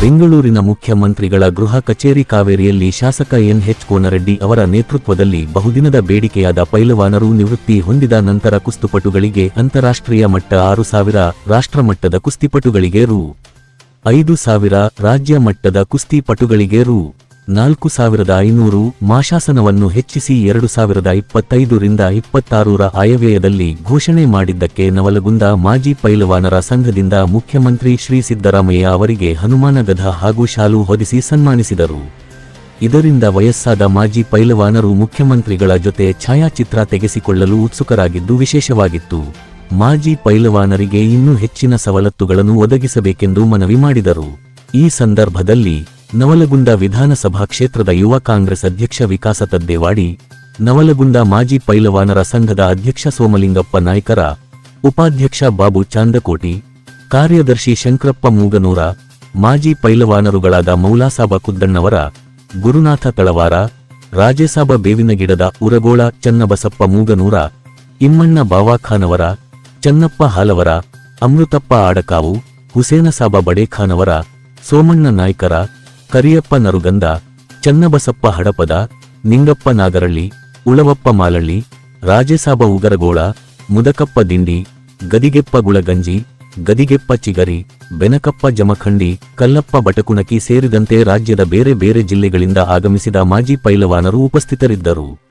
ಬೆಂಗಳೂರಿನ ಮುಖ್ಯಮಂತ್ರಿಗಳ ಗೃಹ ಕಚೇರಿ ಕಾವೇರಿಯಲ್ಲಿ ಶಾಸಕ ಎನ್ ಎಚ್ ಕೋನರೆಡ್ಡಿ ಅವರ ನೇತೃತ್ವದಲ್ಲಿ ಬಹುದಿನದ ಬೇಡಿಕೆಯಾದ ಪೈಲವಾನರು ನಿವೃತ್ತಿ ಹೊಂದಿದ ನಂತರ ಕುಸ್ತುಪಟುಗಳಿಗೆ ಅಂತಾರಾಷ್ಟ್ರೀಯ ಮಟ್ಟ ಆರು ಸಾವಿರ ರಾಷ್ಟ್ರಮಟ್ಟದ ಕುಸ್ತಿಪಟುಗಳಿಗೆ ರು. ಐದು ಸಾವಿರ, ರಾಜ್ಯ ಮಟ್ಟದ ಕುಸ್ತಿಪಟುಗಳಿಗೆ ರು. ನಾಲ್ಕು ಸಾವಿರದ ಐನೂರು ಮಾಶಾಸನವನ್ನು ಹೆಚ್ಚಿಸಿ ಎರಡು ಸಾವಿರದ ಇಪ್ಪತ್ತೈದರಿಂದ ಇಪ್ಪತ್ತಾರರ ಆಯವ್ಯಯದಲ್ಲಿ ಘೋಷಣೆ ಮಾಡಿದ್ದಕ್ಕೆ ನವಲಗುಂದ ಮಾಜಿ ಪೈಲವಾನರ ಸಂಘದಿಂದ ಮುಖ್ಯಮಂತ್ರಿ ಶ್ರೀ ಸಿದ್ದರಾಮಯ್ಯ ಅವರಿಗೆ ಹನುಮಾನಗಧ ಹಾಗೂ ಶಾಲು ಹೊದಿಸಿ ಸನ್ಮಾನಿಸಿದರು. ಇದರಿಂದ ವಯಸ್ಸಾದ ಮಾಜಿ ಪೈಲವಾನರು ಮುಖ್ಯಮಂತ್ರಿಗಳ ಜೊತೆ ಛಾಯಾಚಿತ್ರ ತೆಗೆಸಿಕೊಳ್ಳಲು ಉತ್ಸುಕರಾಗಿದ್ದು ವಿಶೇಷವಾಗಿತ್ತು. ಮಾಜಿ ಪೈಲವಾನರಿಗೆ ಇನ್ನೂ ಹೆಚ್ಚಿನ ಸವಲತ್ತುಗಳನ್ನು ಒದಗಿಸಬೇಕೆಂದು ಮನವಿ ಮಾಡಿದರು. ಈ ಸಂದರ್ಭದಲ್ಲಿ ನವಲಗುಂದ ವಿಧಾನಸಭಾ ಕ್ಷೇತ್ರದ ಯುವ ಕಾಂಗ್ರೆಸ್ ಅಧ್ಯಕ್ಷ ವಿಕಾಸ ತದ್ದೇವಾಡಿ, ನವಲಗುಂದ ಮಾಜಿ ಪೈಲವಾನರ ಸಂಘದ ಅಧ್ಯಕ್ಷ ಸೋಮಲಿಂಗಪ್ಪ ನಾಯ್ಕರ, ಉಪಾಧ್ಯಕ್ಷ ಬಾಬು ಚಾಂದಕೋಟಿ, ಕಾರ್ಯದರ್ಶಿ ಶಂಕರಪ್ಪ ಮೂಗನೂರ, ಮಾಜಿ ಪೈಲವಾನರುಗಳಾದ ಮೌಲಾಸಾಬ ಕುದ್ದಣ್ಣವರ, ಗುರುನಾಥ ತಳವಾರ, ರಾಜೇಸಾಬ ಬೇವಿನಗಿಡದ ಉರಗೋಳ ಚನ್ನಬಸಪ್ಪ ಮೂಗನೂರ, ಇಮ್ಮಣ್ಣ ಬಾವಾಖಾನವರ, ಚನ್ನಪ್ಪ ಹಾಲವರ, ಅಮೃತಪ್ಪ ಆಡಕಾವು, ಹುಸೇನಸಾಬ ಬಡೇಖಾನವರ, ಸೋಮಣ್ಣ ನಾಯ್ಕರ ಕರಿಯಪ್ಪ ನರುಗಂದ, ಚನ್ನಬಸಪ್ಪ ಹಡಪದ, ನಿಂಗಪ್ಪ ನಾಗರಳ್ಳಿ, ಉಳವಪ್ಪ ಮಾಲಳ್ಳಿ, ರಾಜೇಸಾಬ ಉಗರಗೋಳ, ಮುದಕಪ್ಪ ದಿಂಡಿ, ಗದಿಗೆಪ್ಪ ಗುಳಗಂಜಿ, ಗದಿಗೆಪ್ಪ ಚಿಗರಿ, ಬೆನಕಪ್ಪ ಜಮಖಂಡಿ, ಕಲ್ಲಪ್ಪ ಬಟಕುಣಕಿ ಸೇರಿದಂತೆ ರಾಜ್ಯದ ಬೇರೆ ಬೇರೆ ಜಿಲ್ಲೆಗಳಿಂದ ಆಗಮಿಸಿದ ಮಾಜಿ ಪೈಲವಾನರು ಉಪಸ್ಥಿತರಿದ್ದರು.